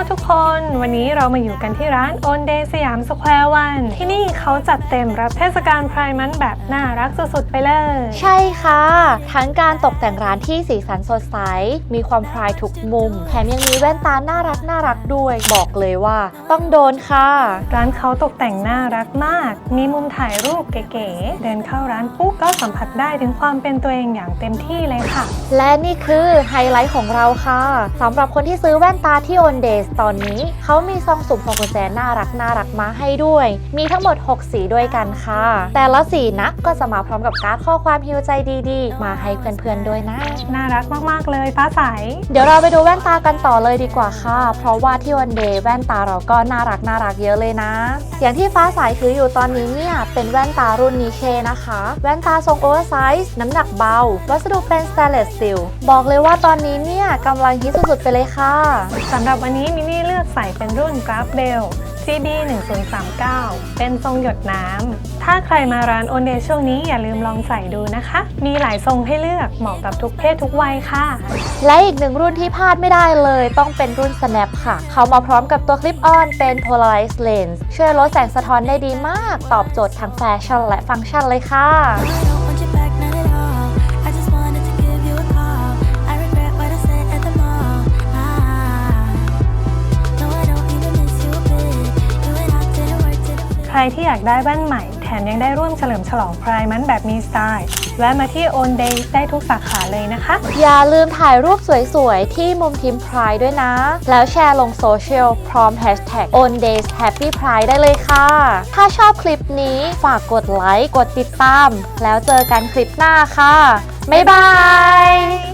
ทุกคน วันนี้เรามาอยู่กันที่ร้าน On Day สยามสแควร์วัน ที่นี่เขาจัดเต็มรับเทศกาลไพร์มันแบบน่ารักสุดๆไปเลย ใช่ค่ะ ทั้งการตกแต่งร้านที่สีสันสดใส มีความพรายทุกมุม แถมยังมีแว่นตาน่ารักน่ารักด้วย บอกเลยว่า ต้องโดนค่ะ ร้านเขาตกแต่งน่ารักมาก มีมุมถ่ายรูปเก๋ๆ เดินเข้าร้านปุ๊บก็สัมผัสได้ถึงความเป็นตัวเองอย่างเต็มที่เลยค่ะ และนี่คือไฮไลท์ของเราค่ะสำหรับคนที่ซื้อแว่นตาที่ On Days ตอนนี้เขามีซองสุ่มพวงกุญแจน่ารักน่ารักมาให้ด้วย มีทั้งหมด 6 สีด้วยกันค่ะ แต่ละสีนะก็จะมาพร้อมกับการ์ดข้อความฮิวใจดีๆ มาให้เพื่อนๆด้วยนะ น่ารักมากๆเลยฟ้าใส เดี๋ยวเราไปดูแว่นตากันต่อเลยดีกว่าค่ะ เพราะว่าที่วันเดย์แว่นตาเราก็น่ารักน่ารักเยอะเลยนะ อย่างที่ฟ้าสายถืออยู่ตอนนี้เนี่ยเป็นแว่นตารุ่นนิเคนะคะ แว่นตาทรงโอเวอร์ไซส์น้ำหนักเบา วัสดุเป็นส t ต n เลสสตีลบอกเลยว่าตอนนี้เนี่ยกำลังฮิตสุดๆไปเลยค่ะสำหรับวันนี้มินนี่เลือกใส่เป็นรุ่นกราฟเบล CB 1039 เป็นทรงหยดน้ำ ถ้าใครมาร้านโอนเดช่วงนี้อย่าลืมลองใส่ดูนะคะ มีหลายทรงให้เลือกเหมาะกับทุกเพศทุกวัยค่ะ และอีกหนึ่งรุ่นที่พลาดไม่ได้เลย ต้องเป็นรุ่น Snap ค่ะ เขามาพร้อมกับตัวคลิปออนเป็น polarized lens ช่วยลดแสงสะท้อนได้ดีมาก ตอบโจทย์ทั้งแฟชั่นและฟังก์ชันเลยค่ะ รที่อยากได้แว่นใหม่ แถมยังได้ร่วมเฉลิมฉลองไพร์มันแบบมีสไตล์แวะมาที่ On Day ได้ทุกสาขาเลยนะคะ อย่าลืมถ่ายรูปสวยๆ ที่มุมทีมพรายด้วยนะ แล้วแชร์ลงโซเชียลพร้อม Hashtag on days happy pride ได้เลยค่ะ ถ้าชอบคลิปนี้ฝากกดไลค์ กดติดตาม แล้วเจอกันคลิปหน้าค่ะ บ๊ายบาย